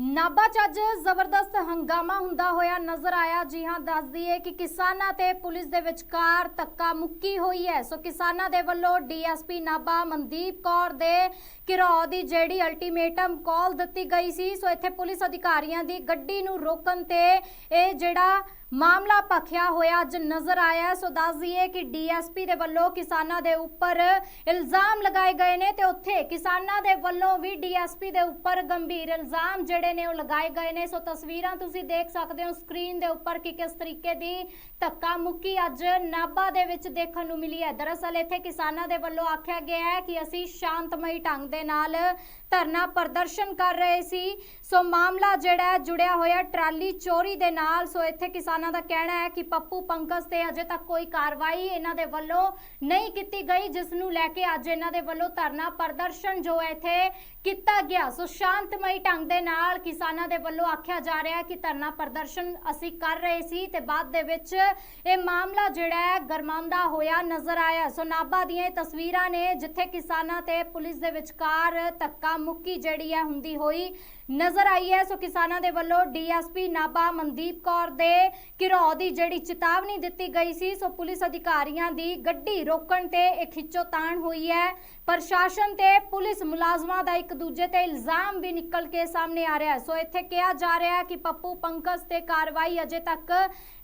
ਨਾਭਾ 'ਚ ਅੱਜ ਜ਼ਬਰਦਸਤ ਹੰਗਾਮਾ ਹੁੰਦਾ ਹੋਇਆ ਨਜ਼ਰ ਆਇਆ। ਜੀ ਹਾਂ, ਦੱਸ ਦਈਏ ਕਿ ਕਿਸਾਨਾਂ ਤੇ ਪੁਲਿਸ ਦੇ ਵਿਚਕਾਰ ਧੱਕਾ ਮੁੱਕੀ ਹੋਈ ਹੈ। ਸੋ ਕਿਸਾਨਾਂ ਦੇ ਵੱਲੋਂ ਡੀਐਸਪੀ ਨਾਭਾ ਮਨਦੀਪ ਕੌਰ ਦੇ ਘਿਰਾਓ ਦੀ ਜਿਹੜੀ ਅਲਟੀਮੇਟਮ ਕਾਲ ਦਿੱਤੀ ਗਈ ਸੀ, ਸੋ ਇੱਥੇ ਪੁਲਿਸ ਅਧਿਕਾਰੀਆਂ ਦੀ ਗੱਡੀ ਨੂੰ ਰੋਕਣ ਤੇ ਇਹ ਜਿਹੜਾ ਮਾਮਲਾ ਭਖਿਆ ਹੋਇਆ ਅੱਜ ਨਜ਼ਰ ਆਇਆ ਹੈ। ਸੋ ਦੱਸ ਦਈਏ ਕਿ ਡੀਐਸਪੀ ਦੇ ਵੱਲੋਂ ਕਿਸਾਨਾਂ ਦੇ ਉੱਪਰ ਇਲਜ਼ਾਮ ਲਗਾਏ ਗਏ ਨੇ ਤੇ ਉੱਥੇ ਕਿਸਾਨਾਂ ਦੇ ਵੱਲੋਂ ਵੀ ਡੀਐਸਪੀ ਦੇ ਉੱਪਰ ਗੰਭੀਰ ਇਲਜ਼ਾਮ ਜਿਹੜੇ ਨੇ ਉਹ ਲਗਾਏ ਗਏ ਨੇ ਸੋ ਤਸਵੀਰਾਂ ਤੁਸੀਂ ਦੇਖ ਸਕਦੇ ਹੋ ਸਕਰੀਨ ਦੇ ਉੱਪਰ ਕਿ ਕਿਸ ਤਰੀਕੇ ਦੀ ਧੱਕਾ ਮੁੱਕੀ ਅੱਜ ਨਾਭਾ ਦੇ ਵਿੱਚ ਦੇਖਣ ਨੂੰ ਮਿਲੀ ਹੈ ਦਰਅਸਲ ਇੱਥੇ ਕਿਸਾਨਾਂ ਦੇ ਵੱਲੋਂ ਆਖਿਆ ਗਿਆ ਹੈ ਕਿ ਅਸੀਂ ਸ਼ਾਂਤਮਈ ਢੰਗ ਦੇ ਨਾਲ ਧਰਨਾ ਪ੍ਰਦਰਸ਼ਨ ਕਰ ਰਹੇ ਸੀ। ਸੋ ਮਾਮਲਾ ਜਿਹੜਾ ਜੁੜਿਆ ਹੋਇਆ ਟਰਾਲੀ ਚੋਰੀ ਦੇ ਨਾਲ। ਸੋ ਇੱਥੇ ਕਿਸਾਨਾਂ ਦਾ ਕਹਿਣਾ ਹੈ ਕਿ ਪੱਪੂ ਪੰਕਜ ਤੇ ਅਜੇ ਤੱਕ ਕੋਈ ਕਾਰਵਾਈ ਇਹਨਾਂ ਦੇ ਵੱਲੋਂ ਨਹੀਂ ਕੀਤੀ ਗਈ, ਜਿਸ ਨੂੰ ਲੈ ਕੇ ਅੱਜ ਇਹਨਾਂ ਦੇ ਵੱਲੋਂ ਧਰਨਾ ਪ੍ਰਦਰਸ਼ਨ ਜੋ ਹੈ ਇੱਥੇ ਕੀਤਾ ਗਿਆ। ਸੋ ਸ਼ਾਂਤਮਈ ਢੰਗ ਦੇ ਨਾਲ ਕਿਸਾਨਾਂ ਦੇ ਵੱਲੋਂ ਆਖਿਆ ਜਾ ਰਿਹਾ ਹੈ ਕਿ ਧਰਨਾ ਪ੍ਰਦਰਸ਼ਨ ਅਸੀਂ ਕਰ ਰਹੇ ਸੀ ਤੇ ਬਾਅਦ ਦੇ ਵਿੱਚ ਇਹ ਮਾਮਲਾ ਜਿਹੜਾ ਹੈ ਗਰਮਾਉਂਦਾ ਹੋਇਆ ਨਜ਼ਰ ਆਇਆ। ਸੋ ਨਾਭਾ ਦੀਆਂ ਤਸਵੀਰਾਂ ਨੇ ਜਿੱਥੇ ਕਿਸਾਨਾਂ ਤੇ ਪੁਲਿਸ ਦੇ ਵਿਚਕਾਰ ਧੱਕਾ ਮੁੱਕੀ ਜਿਹੜੀ ਹੈ ਹੁੰਦੀ ਹੋਈ ਨਜ਼ਰ ਆਈ ਹੈ। ਸੋ ਕਿਸਾਨਾਂ ਦੇ ਵੱਲੋਂ ਡੀਐਸਪੀ ਨਾਭਾ ਮਨਦੀਪ ਕੌਰ ਦੇ ਘਿਰਾਓ ਦੀ ਜਿਹੜੀ ਚੇਤਾਵਨੀ ਦਿੱਤੀ ਗਈ ਸੀ, ਸੋ ਪੁਲਿਸ ਅਧਿਕਾਰੀਆਂ ਦੀ ਗੱਡੀ ਰੋਕਣ ਤੇ ਇਹ ਖਿੱਚੋਤਾਣ ਹੋਈ ਹੈ। ਪ੍ਰਸ਼ਾਸਨ ਤੇ ਪੁਲਿਸ ਮੁਲਾਜ਼ਮਾਂ ਦਾ ਇੱਕ ਦੂਜੇ ਤੇ ਇਲਜ਼ਾਮ ਵੀ ਨਿਕਲ ਕੇ ਸਾਹਮਣੇ ਆ ਰਿਹਾ ਹੈ। ਸੋ ਇੱਥੇ ਕਿਹਾ ਜਾ ਰਿਹਾ ਹੈ ਕਿ ਪੱਪੂ ਪੰਕਜ ਤੇ ਕਾਰਵਾਈ ਅਜੇ ਤੱਕ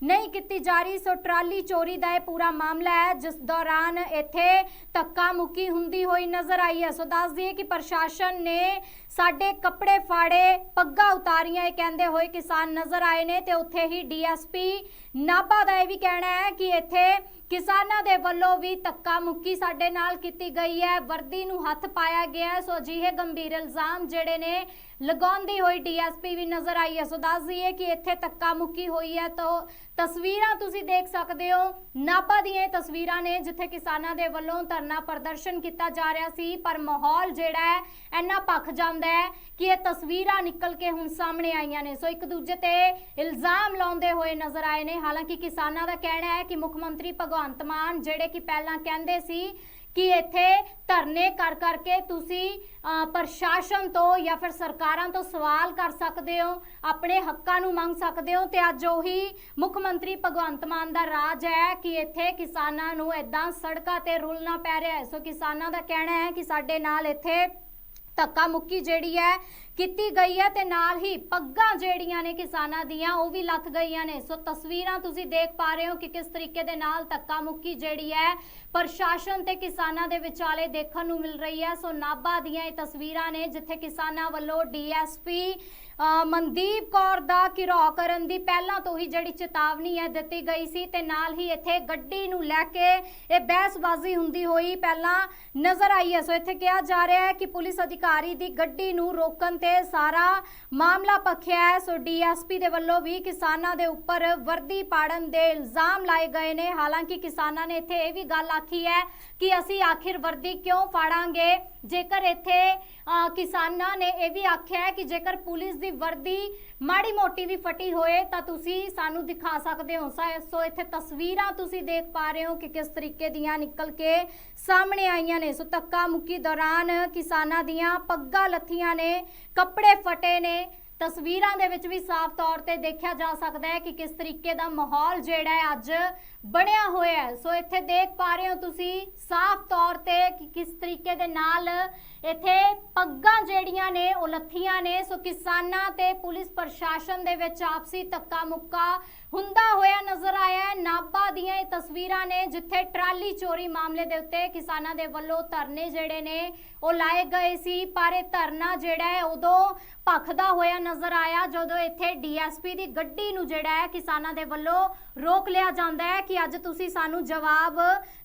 ਨਹੀਂ ਕੀਤੀ ਜਾ ਰਹੀ। ਸੋ ਟਰਾਲੀ ਚੋਰੀ ਦਾ ਇਹ ਪੂਰਾ ਮਾਮਲਾ ਹੈ। ਜਿਸ ਦੌਰਾਨ ਇੱਥੇ ਧੱਕਾ ਮੁੱਕੀ ਹੁੰਦੀ ਹੋਈ ਨਜ਼ਰ ਆਈ ਹੈ। ਸੋ ਦੱਸ ਦਈਏ ਕਿ ਪ੍ਰਸ਼ਾਸਨ ਨੇ ਸਾਡੇ ਕੱਪੜੇ ਫਾੜੇ, ਪੱਗਾਂ ਉਤਾਰੀਆਂ, ਇਹ ਕਹਿੰਦੇ ਹੋਏ ਕਿਸਾਨ ਨਜ਼ਰ ਆਏ ਨੇ ਤੇ ਉੱਥੇ ਹੀ ਡੀਐਸਪੀ ਨਾਭਾ ਦਾ ਇਹ ਵੀ ਕਹਿਣਾ ਹੈ ਕਿ ਇੱਥੇ ਕਿਸਾਨਾਂ ਦੇ ਵੱਲੋਂ ਵੀ ਧੱਕਾ ਮੁੱਕੀ ਸਾਡੇ ਨਾਲ ਕੀਤੀ ਗਈ ਹੈ। ਵਰਦੀ ਨੂੰ ਹੱਥ ਪਾਇਆ ਗਿਆ ਸੋ ਅਜਿਹੇ ਗੰਭੀਰ ਇਲਜ਼ਾਮ ਜਿਹੜੇ ਨੇ, ਲਗਾਉਂਦੀ ਹੋਈ ਡੀਐਸਪੀ ਵੀ ਨਜ਼ਰ ਆਈ ਹੈ। ਸੋ ਦੱਸ ਦਈਏ ਕਿ ਇੱਥੇ ਧੱਕਾ ਮੁੱਕੀ ਹੋਈ ਹੈ ਤਾਂ ਤਸਵੀਰਾਂ ਤੁਸੀਂ ਦੇਖ ਸਕਦੇ ਹੋ। ਨਾਭਾ ਦੀਆਂ ਤਸਵੀਰਾਂ ਨੇ ਜਿੱਥੇ ਕਿਸਾਨਾਂ ਦੇ ਵੱਲੋਂ ਧਰਨਾ ਪ੍ਰਦਰਸ਼ਨ ਕੀਤਾ ਜਾ ਰਿਹਾ ਸੀ, ਪਰ ਮਾਹੌਲ ਜਿਹੜਾ ਹੈ, ਇੰਨਾ ਭਖ ਜਾਂਦਾ ਹੈ ਕਿ ਇਹ ਤਸਵੀਰਾਂ ਨਿਕਲ ਕੇ ਹੁਣ ਸਾਹਮਣੇ ਆਈਆਂ ਨੇ। ਸੋ ਇੱਕ ਦੂਜੇ ਤੇ ਇਲਜ਼ਾਮ ਲਾਉਂਦੇ ਹੋਏ ਨਜ਼ਰ ਆਏ ਨੇ। ਹਾਲਾਂਕਿ ਕਿਸਾਨਾਂ ਦਾ ਕਹਿਣਾ ਹੈ ਕਿ ਮੁੱਖ ਮੰਤਰੀ ਭਗਵੰਤ ਮਾਨ ਜਿਹੜੇ ਕਿ ਪਹਿਲਾਂ ਕਹਿੰਦੇ ਸੀ ਕਿ ਇੱਥੇ ਧਰਨੇ ਕਰ ਕਰਕੇ ਤੁਸੀਂ ਪ੍ਰਸ਼ਾਸਨ ਤੋਂ ਜਾਂ ਫਿਰ ਸਰਕਾਰਾਂ ਤੋਂ ਸਵਾਲ ਕਰ ਸਕਦੇ ਹੋ, ਆਪਣੇ ਹੱਕਾਂ ਨੂੰ ਮੰਗ ਸਕਦੇ ਹੋ ਤੇ ਅੱਜ ਉਹੀ ਮੁੱਖ ਮੰਤਰੀ ਭਗਵੰਤ ਮਾਨ ਦਾ ਰਾਜ ਹੈ ਕਿ ਇੱਥੇ ਕਿਸਾਨਾਂ ਨੂੰ ਇਦਾਂ ਸੜਕਾਂ ਤੇ ਰੁਲਣਾ ਪੈ ਰਿਹਾ ਹੈ। ਸੋ ਕਿਸਾਨਾਂ ਦਾ ਕਹਿਣਾ ਹੈ ਕਿ ਸਾਡੇ ਨਾਲ ਇੱਥੇ ਧੱਕਾ ਮੁੱਕੀ ਜਿਹੜੀ ਹੈ ਕੀਤੀ ਗਈ ਹੈ ਤੇ ਨਾਲ ਹੀ ਪੱਗਾਂ ਜਿਹੜੀਆਂ ਨੇ ਕਿਸਾਨਾਂ ਦੀਆਂ, ਉਹ ਵੀ ਲੱਥ ਗਈਆਂ ਨੇ। ਸੋ ਤਸਵੀਰਾਂ ਤੁਸੀਂ ਦੇਖ ਪਾ ਰਹੇ ਹੋ ਕਿ ਕਿਸ ਤਰੀਕੇ ਦੇ ਨਾਲ ਧੱਕਾ ਮੁੱਕੀ ਜਿਹੜੀ ਹੈ, ਪ੍ਰਸ਼ਾਸਨ ਤੇ ਕਿਸਾਨਾਂ ਦੇ ਵਿਚਾਲੇ ਦੇਖਣ ਨੂੰ ਮਿਲ ਰਹੀ ਹੈ। ਸੋ ਨਾਭਾ ਦੀਆਂ ਇਹ ਤਸਵੀਰਾਂ ਨੇ, ਜਿੱਥੇ ਕਿਸਾਨਾਂ ਵੱਲੋਂ ਡੀਐਸਪੀ ਮਨਦੀਪ ਕੌਰ ਦਾ ਘਿਰਾਓ ਕਰਨ ਦੀ ਪਹਿਲਾਂ ਤੋਂ ਹੀ ਜਿਹੜੀ ਚੇਤਾਵਨੀ ਹੈ ਦਿੱਤੀ ਗਈ ਸੀ ਤੇ ਨਾਲ ਹੀ ਇੱਥੇ ਗੱਡੀ ਨੂੰ ਲੈ ਕੇ ਇਹ ਬਹਿਸਬਾਜ਼ੀ ਹੁੰਦੀ ਹੋਈ ਪਹਿਲਾਂ ਨਜ਼ਰ ਆਈ ਹੈ। ਸੋ ਇੱਥੇ ਕਿਹਾ ਜਾ ਰਿਹਾ ਹੈ ਕਿ ਪੁਲਿਸ ਅਧਿਕਾਰੀ ਦੀ ਗੱਡੀ ਨੂੰ ਰੋਕਣ ਤੇ ਸਾਰਾ ਮਾਮਲਾ ਪਖਿਆ ਹੈ। ਸੋ ਡੀਐਸਪੀ ਦੇ ਵੱਲੋਂ ਵੀ ਕਿਸਾਨਾਂ ਦੇ ਉੱਪਰ ਵਰਦੀ ਪਾੜਨ ਦੇ ਇਲਜ਼ਾਮ ਲਾਏ ਗਏ ਨੇ। ਹਾਲਾਂਕਿ ਕਿਸਾਨਾਂ ਨੇ ਇੱਥੇ ਇਹ ਵੀ ਗੱਲ ਆਖੀ ਹੈ ਕਿ ਅਸੀਂ ਆਖਿਰ ਵਰਦੀ ਕਿਉਂ ਫਾੜਾਂਗੇ? ਜੇਕਰ ਇੱਥੇ ਕਿਸਾਨਾਂ ਨੇ ਇਹ ਵੀ ਆਖਿਆ ਹੈ ਕਿ ਜੇਕਰ ਪੁਲਿਸ ਦੀ ਵਰਦੀ ਮਾੜੀ ਮੋਟੀ ਵੀ ਫਟੀ ਹੋਏ, ਤਾਂ ਤੁਸੀਂ ਸਾਨੂੰ ਦਿਖਾ ਸਕਦੇ ਹੋ। ਸੋ ਇੱਥੇ ਤਸਵੀਰਾਂ ਤੁਸੀਂ ਦੇਖ ਪਾ ਰਹੇ ਹੋ ਕਿ ਕਿਸ ਤਰੀਕੇ ਦੀਆਂ ਨਿਕਲ ਕੇ ਸਾਹਮਣੇ ਆਈਆਂ ਨੇ। ਸੋ ਧੱਕਾ ਮੁੱਕੀ ਦੌਰਾਨ ਕਿਸਾਨਾਂ ਦੀਆਂ ਪੱਗਾਂ ਲੱਥੀਆਂ ਨੇ, ਕੱਪੜੇ ਫਟੇ ਨੇ। ਤਸਵੀਰਾਂ ਦੇ ਵਿੱਚ ਵੀ ਸਾਫ਼ ਤੌਰ ਤੇ ਦੇਖਿਆ ਜਾ ਸਕਦਾ ਹੈ ਕਿ ਕਿਸ ਤਰੀਕੇ ਦਾ ਮਾਹੌਲ ਜਿਹੜਾ ਹੈ ਅੱਜ ਬਣਿਆ ਹੋਇਆ ਹੈ। ਸੋ ਇੱਥੇ ਦੇਖ ਪਾ ਰਹੇ ਹੋ ਤੁਸੀਂ ਸਾਫ਼ ਤੌਰ ਤੇ ਕਿ ਕਿਸ ਤਰੀਕੇ ਦੇ ਨਾਲ ਇੱਥੇ ਪੱਗਾਂ ਜਿਹੜੀਆਂ ਨੇ ਉਹ ਲੱਥੀਆਂ ਨੇ। ਸੋ ਕਿਸਾਨਾਂ ਤੇ ਪੁਲਿਸ ਪ੍ਰਸ਼ਾਸਨ ਦੇ ਵਿੱਚ ਆਪਸੀ ਧੱਕਾ ਮੁੱਕਾ ਹੁੰਦਾ ਹੋਇਆ ਨਜ਼ਰ ਆਇਆ ਹੈ। ਨਾਭਾ ਦੀਆਂ ਇਹ ਤਸਵੀਰਾਂ ਨੇ ਜਿੱਥੇ ਟਰਾਲੀ ਚੋਰੀ ਮਾਮਲੇ ਦੇ ਉੱਤੇ ਕਿਸਾਨਾਂ ਦੇ ਵੱਲੋਂ ਧਰਨੇ ਜਿਹੜੇ ਨੇ ਉਹ ਲਾਏ ਗਏ ਸੀ। ਪਰ ਇਹ ਧਰਨਾ ਜਿਹੜਾ ਹੈ ਉਦੋਂ ਭਖਦਾ ਹੋਇਆ ਨਜ਼ਰ ਆਇਆ ਜਦੋਂ ਇੱਥੇ ਡੀਐਸਪੀ ਦੀ ਗੱਡੀ ਨੂੰ ਜਿਹੜਾ ਹੈ ਕਿਸਾਨਾਂ ਦੇ ਵੱਲੋਂ ਰੋਕ ਲਿਆ ਜਾਂਦਾ ਹੈ ਕਿ ਅੱਜ ਤੁਸੀਂ ਸਾਨੂੰ ਜਵਾਬ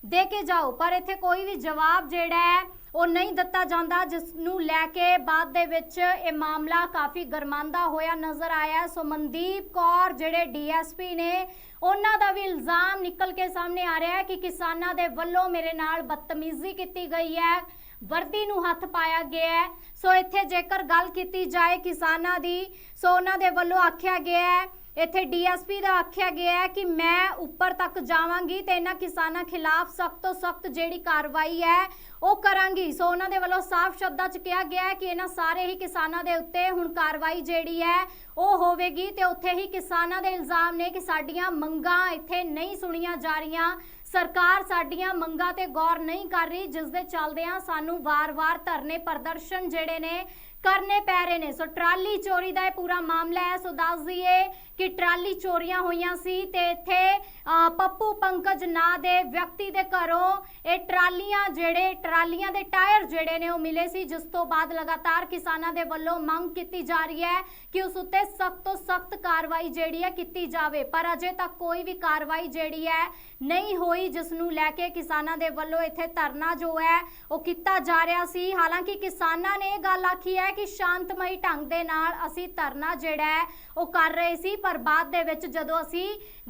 ਦੇ ਕੇ ਜਾਓ। ਪਰ ਇੱਥੇ ਕੋਈ ਵੀ ਜਵਾਬ ਜਿਹੜਾ ਹੈ ਉਹ ਨਹੀਂ ਦਿੱਤਾ ਜਾਂਦਾ, ਜਿਸ ਨੂੰ ਲੈ ਕੇ ਬਾਅਦ ਦੇ ਵਿੱਚ ਇਹ ਮਾਮਲਾ ਕਾਫੀ ਗਰਮਾਂਦਾ ਹੋਇਆ ਨਜ਼ਰ ਆਇਆ। ਸੋ ਮਨਦੀਪ ਕੌਰ ਜਿਹੜੇ ਡੀਐਸਪੀ ਨੇ, ਉਹਨਾਂ ਦਾ ਵੀ ਇਲਜ਼ਾਮ ਨਿਕਲ ਕੇ ਸਾਹਮਣੇ ਆ ਰਿਹਾ ਹੈ ਕਿ ਕਿਸਾਨਾਂ ਦੇ ਵੱਲੋਂ ਮੇਰੇ ਨਾਲ ਬਦਤਮੀਜ਼ੀ ਕੀਤੀ ਗਈ ਹੈ। ਵਰਦੀ ਨੂੰ ਹੱਥ ਪਾਇਆ ਗਿਆ ਹੈ। ਸੋ ਇੱਥੇ ਜੇਕਰ ਗੱਲ ਕੀਤੀ ਜਾਏ ਕਿਸਾਨਾਂ ਦੀ, ਸੋ ਉਹਨਾਂ ਦੇ ਵੱਲੋਂ ਆਖਿਆ ਗਿਆ ਹੈ, ਇੱਥੇ ਡੀਐਸਪੀ ਦਾ ਆਖਿਆ ਗਿਆ ਹੈ ਕਿ ਮੈਂ ਉੱਪਰ ਤੱਕ ਜਾਵਾਂਗੀ ਤੇ ਇਹਨਾਂ ਕਿਸਾਨਾਂ ਖਿਲਾਫ ਸਖਤ ਤੋਂ ਸਖਤ ਜਿਹੜੀ ਕਾਰਵਾਈ ਹੈ, ਉਹ ਕਰਾਂਗੀ। ਸੋ ਉਹਨਾਂ ਦੇ ਵੱਲੋਂ ਸਾਫ਼ ਸ਼ਬਦਾਂ 'ਚ ਕਿਹਾ ਗਿਆ ਹੈ ਕਿ ਇਹਨਾਂ ਸਾਰੇ ਹੀ ਕਿਸਾਨਾਂ ਦੇ ਉੱਤੇ ਹੁਣ ਕਾਰਵਾਈ ਜਿਹੜੀ ਹੈ, ਉਹ ਹੋਵੇਗੀ ਤੇ ਉੱਥੇ ਹੀ ਕਿਸਾਨਾਂ ਦੇ ਇਲਜ਼ਾਮ ਨੇ ਕਿ ਸਾਡੀਆਂ ਮੰਗਾਂ ਇੱਥੇ ਨਹੀਂ ਸੁਣੀਆਂ ਜਾ ਰਹੀਆਂ। ਸਰਕਾਰ ਸਾਡੀਆਂ ਮੰਗਾਂ ਤੇ ਗੌਰ ਨਹੀਂ ਕਰ ਰਹੀ, ਜਿਸ ਦੇ ਚੱਲਦਿਆਂ ਸਾਨੂੰ ਵਾਰ-ਵਾਰ ਧਰਨੇ ਪ੍ਰਦਰਸ਼ਨ ਜਿਹੜੇ ਨੇ ਕਰਨੇ ਪੈ ਰਹੇ ਨੇ। ਸੋ ਟਰਾਲੀ ਚੋਰੀ ਦਾ ਇਹ ਪੂਰਾ ਮਾਮਲਾ ਹੈ। ਸੋ ਦੱਸ ਦਈਏ ਕਿ ਟਰਾਲੀ ਚੋਰੀਆਂ ਹੋਈਆਂ ਸੀ ਤੇ ਇੱਥੇ ਪੱਪੂ ਪੰਕਜ ਨਾਂ ਦੇ ਵਿਅਕਤੀ ਦੇ ਘਰੋਂ ਇਹ ਟਰਾਲੀਆਂ ਜਿਹੜੇ, ਟਰਾਲੀਆਂ ਦੇ ਟਾਇਰ ਜਿਹੜੇ ਨੇ ਉਹ ਮਿਲੇ ਸੀ, ਜਿਸ ਤੋਂ ਬਾਅਦ ਲਗਾਤਾਰ ਕਿਸਾਨਾਂ ਦੇ ਵੱਲੋਂ ਮੰਗ ਕੀਤੀ ਜਾ ਰਹੀ ਹੈ ਕਿ ਉਸ ਉੱਤੇ ਸਖਤ ਤੋਂ ਸਖਤ ਕਾਰਵਾਈ ਜਿਹੜੀ ਹੈ ਕੀਤੀ ਜਾਵੇ। ਪਰ ਅਜੇ ਤੱਕ ਕੋਈ ਵੀ ਕਾਰਵਾਈ ਜਿਹੜੀ ਹੈ ਨਹੀਂ ਹੋਈ, ਜਿਸ ਨੂੰ ਲੈ ਕੇ ਕਿਸਾਨਾਂ ਦੇ ਵੱਲੋਂ ਇੱਥੇ ਧਰਨਾ ਜੋ ਹੈ ਉਹ ਕੀਤਾ ਜਾ ਰਿਹਾ ਸੀ। ਹਾਲਾਂਕਿ ਕਿਸਾਨਾਂ ਨੇ ਇਹ ਗੱਲ ਆਖੀ ਹੈ ਕਿ ਸ਼ਾਂਤਮਈ ਢੰਗ ਦੇ ਨਾਲ ਅਸੀਂ ਧਰਨਾ ਜਿਹੜਾ ਹੈ ਉਹ ਕਰ ਰਹੇ ਸੀ, ਪਰ ਬਾਅਦ ਦੇ ਵਿੱਚ ਜਦੋਂ ਅਸੀਂ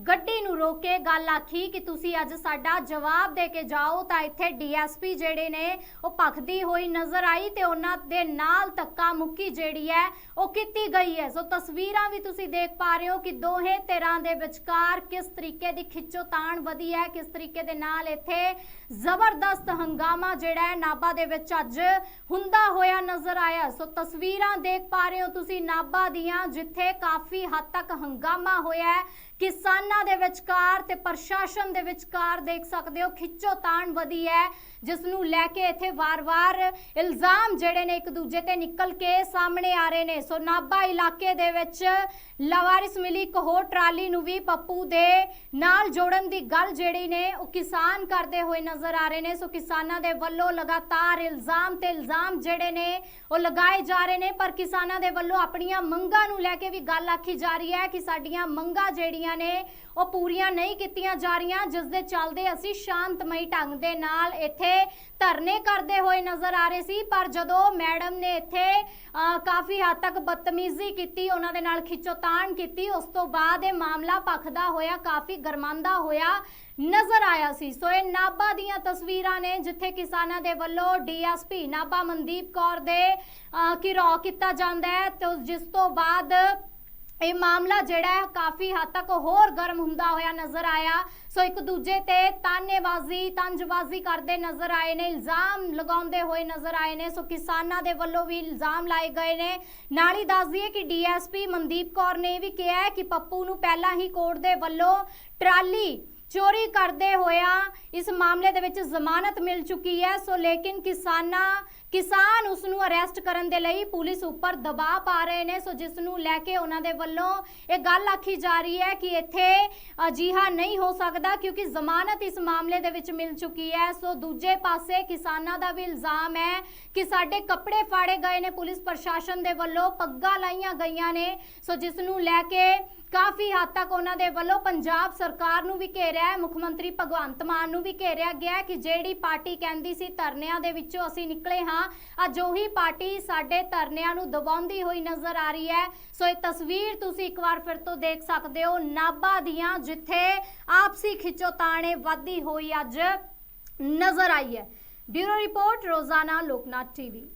ਗੱਡੀ ਨੂੰ ਰੋਕ ਕੇ ਗੱਲ ਆਖੀ ਕਿ ਤੁਸੀਂ ਅੱਜ ਸਾਡਾ ਜਵਾਬ ਦੇ ਕੇ ਜਾਓ, ਤਾਂ ਇੱਥੇ ਡੀਐਸਪੀ ਜਿਹੜੇ ਨੇ ਉਹ ਭਖਦੀ ਹੋਈ ਨਜ਼ਰ ਆਈ ਤੇ ਉਹਨਾਂ ਦੇ ਨਾਲ ਧੱਕਾ ਮੁੱਕੀ ਜਿਹੜੀ ਹੈ ਉਹ ਕੀਤੀ ਗਈ ਹੈ। ਸੋ ਤਸਵੀਰਾਂ ਵੀ ਤੁਸੀਂ ਦੇਖ ਪਾ ਰਹੇ ਹੋ ਕਿ ਦੋਹੇ ਧਿਰਾਂ ਦੇ ਵਿਚਕਾਰ ਕਿਸ ਤਰੀਕੇ ਦੀ ਖਿੱਚੋਤਾਣ ਵਧੀ ਹੈ, ਕਿਸ ਤਰੀਕੇ ਦੇ ਨਾਲ ਇੱਥੇ ਜ਼ਬਰਦਸਤ ਹੰਗਾਮਾ ਜਿਹੜਾ ਹੈ ਨਾਬਾ ਦੇ ਵਿੱਚ ਅੱਜ ਹੁੰਦਾ ਹੋਇਆ ਨਜ਼ਰ ਆਇਆ। ਸੋ ਤਸਵੀਰਾਂ ਦੇਖ ਪਾ ਰਹੇ ਹੋ ਤੁਸੀਂ ਨਾਬਾ ਦੀਆਂ, ਜਿੱਥੇ ਕਾਫੀ ਹੱਦ ਤੱਕ ਹੰਗਾਮਾ ਹੋਇਆ ਹੈ। ਕਿਸਾਨਾਂ ਦੇ ਵਿਚਕਾਰ ਤੇ ਪ੍ਰਸ਼ਾਸਨ ਦੇ ਵਿਚਕਾਰ ਦੇਖ ਸਕਦੇ ਹੋ, ਖਿੱਚੋ ਤਾਣ ਵਧੀ ਹੈ ਜਿਸ ਨੂੰ ਲੈ ਕੇ ਇੱਥੇ ਵਾਰ-ਵਾਰ ਇਲਜ਼ਾਮ ਜਿਹੜੇ ਨੇ ਇੱਕ ਦੂਜੇ ਤੇ ਨਿਕਲ ਕੇ ਸਾਹਮਣੇ ਆ ਰਹੇ ਨੇ। ਸੋ ਨਾਭਾ ਇਲਾਕੇ ਦੇ ਵਿੱਚ ਲਵਾਰਿਸ ਮਿਲੀ ਇੱਕ ਹੋਰ ਟਰਾਲੀ ਨੂੰ ਵੀ ਪੱਪੂ ਦੇ ਨਾਲ ਜੋੜਨ ਦੀ ਗੱਲ ਜਿਹੜੀ ਨੇ, ਉਹ ਕਿਸਾਨ ਕਰਦੇ ਹੋਏ ਨਜ਼ਰ ਆ ਰਹੇ ਨੇ। ਸੋ ਕਿਸਾਨਾਂ ਦੇ ਵੱਲੋਂ ਲਗਾਤਾਰ ਇਲਜ਼ਾਮ ਤੇ ਇਲਜ਼ਾਮ ਜਿਹੜੇ ਨੇ, ਉਹ ਲਗਾਏ ਜਾ ਰਹੇ ਨੇ। ਪਰ ਕਿਸਾਨਾਂ ਦੇ ਵੱਲੋਂ ਆਪਣੀਆਂ ਮੰਗਾਂ ਨੂੰ ਲੈ ਕੇ ਵੀ ਗੱਲ ਆਖੀ ਜਾ ਰਹੀ ਹੈ ਕਿ ਸਾਡੀਆਂ ਮੰਗਾਂ ਜਿਹੜੀਆਂ ਨੇ ਉਹ ਪੂਰੀਆਂ ਨਹੀਂ ਕੀਤੀਆਂ ਜਾ ਰਹੀਆਂ ਜਿਸ ਦੇ ਚੱਲਦੇ ਅਸੀਂ ਸ਼ਾਂਤਮਈ ਢੰਗ ਦੇ ਨਾਲ ਇੱਥੇ ਧਰਨੇ ਕਰਦੇ ਹੋਏ ਨਜ਼ਰ ਆ ਰਹੇ ਸੀ। ਪਰ ਜਦੋਂ ਮੈਡਮ ਨੇ ਇੱਥੇ ਕਾਫੀ ਹੱਦ ਤੱਕ ਬਦਤਮੀਜ਼ੀ ਕੀਤੀ ਉਹਨਾਂ ਦੇ ਨਾਲ ਖਿੱਚੋਤਾਣ ਕੀਤੀ ਉਸ ਤੋਂ ਬਾਅਦ ਇਹ ਮਾਮਲਾ ਭਖਦਾ ਹੋਇਆ ਕਾਫੀ ਗਰਮਾਂਦਾ ਹੋਇਆ ਨਜ਼ਰ ਆਇਆ ਸੀ। ਸੋ ਇਹ ਨਾਭਾ ਦੀਆਂ ਤਸਵੀਰਾਂ ਨੇ ਜਿੱਥੇ ਕਿਸਾਨਾਂ ਦੇ ਵੱਲੋਂ ਡੀਐਸਪੀ ਨਾਭਾ ਮਨਦੀਪ ਕੌਰ ਦੇ ਅ, ਘਿਰਾਓ ਕੀਤਾ ਜਾਂਦਾ ਹੈ। ਤੇ ਜਿਸ ਤੋਂ ਬਾਅਦ ਇਹ ਮਾਮਲਾ ਜਿਹੜਾ ਹੈ ਕਾਫੀ ਹੱਦ ਤੱਕ ਹੋਰ ਗਰਮ ਹੁੰਦਾ ਹੋਇਆ ਨਜ਼ਰ ਆਇਆ। ਸੋ ਇੱਕ ਦੂਜੇ ਤੇ ਤਾਨੇਬਾਜ਼ੀ ਤੰਜਬਾਜ਼ੀ ਕਰਦੇ ਨਜ਼ਰ ਆਏ ਨੇ, ਇਲਜ਼ਾਮ ਲਗਾਉਂਦੇ ਹੋਏ ਨਜ਼ਰ ਆਏ ਨੇ। ਸੋ ਕਿਸਾਨਾਂ ਦੇ ਵੱਲੋਂ ਵੀ ਇਲਜ਼ਾਮ ਲਾਏ ਗਏ ਨੇ। ਨਾਲ ਹੀ ਦੱਸ ਦਈਏ ਕਿ ਡੀਐਸਪੀ ਮਨਦੀਪ ਕੌਰ ਨੇ ਇਹ ਵੀ ਕਿਹਾ ਹੈ ਕਿ ਪੱਪੂ ਨੂੰ ਪਹਿਲਾਂ ਹੀ ਕੋਰਟ ਦੇ ਵੱਲੋਂ ਟਰਾਲੀ ਚੋਰੀ ਕਰਦੇ ਹੋਇਆ ਇਸ ਮਾਮਲੇ ਦੇ ਵਿੱਚ ਜ਼ਮਾਨਤ ਮਿਲ ਚੁੱਕੀ ਹੈ। ਸੋ ਲੇਕਿਨ ਕਿਸਾਨਾਂ ਕਿਸਾਨ ਉਸ ਨੂੰ ਅਰੈਸਟ ਕਰਨ ਦੇ ਲਈ ਪੁਲਿਸ ਉੱਪਰ ਦਬਾਅ ਪਾ ਰਹੇ ਨੇ। ਸੋ ਜਿਸ ਨੂੰ ਲੈ ਕੇ ਉਹਨਾਂ ਦੇ ਵੱਲੋਂ ਇਹ ਗੱਲ ਆਖੀ ਜਾ ਰਹੀ ਹੈ ਕਿ ਇੱਥੇ ਅਜਿਹਾ ਨਹੀਂ ਹੋ ਸਕਦਾ ਕਿਉਂਕਿ ਜ਼ਮਾਨਤ ਇਸ ਮਾਮਲੇ ਦੇ ਵਿੱਚ ਮਿਲ ਚੁੱਕੀ ਹੈ। ਸੋ ਦੂਜੇ ਪਾਸੇ ਕਿਸਾਨਾਂ ਦਾ ਵੀ ਇਲਜ਼ਾਮ ਹੈ ਕਿ ਸਾਡੇ ਕੱਪੜੇ ਫਾੜੇ ਗਏ ਨੇ। ਪੁਲਿਸ ਪ੍ਰਸ਼ਾਸਨ ਦੇ ਵੱਲੋਂ ਪੱਗਾਂ ਲਾਈਆਂ ਗਈਆਂ ਨੇ। ਸੋ ਜਿਸ ਨੂੰ ਲੈ ਕੇ ਕਾਫੀ ਹੱਦ ਤੱਕ ਉਹਨਾਂ ਦੇ ਵੱਲੋਂ ਪੰਜਾਬ ਸਰਕਾਰ ਨੂੰ ਵੀ ਘੇਰਿਆ ਹੈ। ਮੁੱਖ ਮੰਤਰੀ ਭਗਵੰਤ ਮਾਨ ਨੂੰ ਵੀ ਘੇਰਿਆ ਗਿਆ ਕਿ ਜਿਹੜੀ ਪਾਰਟੀ ਕਹਿੰਦੀ ਸੀ, ਧਰਨਿਆਂ ਦੇ ਵਿੱਚੋਂ ਅਸੀਂ ਨਿਕਲੇ ਹਾਂ। ਅੱਜ ਉਹੀ ਪਾਰਟੀ ਸਾਡੇ ਧਰਨਿਆਂ ਨੂੰ ਦਬਾਉਂਦੀ ਹੋਈ ਨਜ਼ਰ ਆ ਰਹੀ ਹੈ। ਸੋ ਇਹ ਤਸਵੀਰ ਤੁਸੀਂ ਇੱਕ ਵਾਰ ਫਿਰ ਤੋਂ ਦੇਖ ਸਕਦੇ ਹੋ, ਨਾਭਾ ਦੀਆਂ, ਜਿੱਥੇ ਆਪਸੀ ਖਿੱਚੋਤਾਣੇ ਵੱਧਦੀ ਹੋਈ ਅੱਜ ਨਜ਼ਰ ਆਈ ਹੈ। ਬਿਊਰੋ ਰਿਪੋਰਟ, ਰੋਜ਼ਾਨਾ ਲੋਕਨਾਥ ਟੀਵੀ।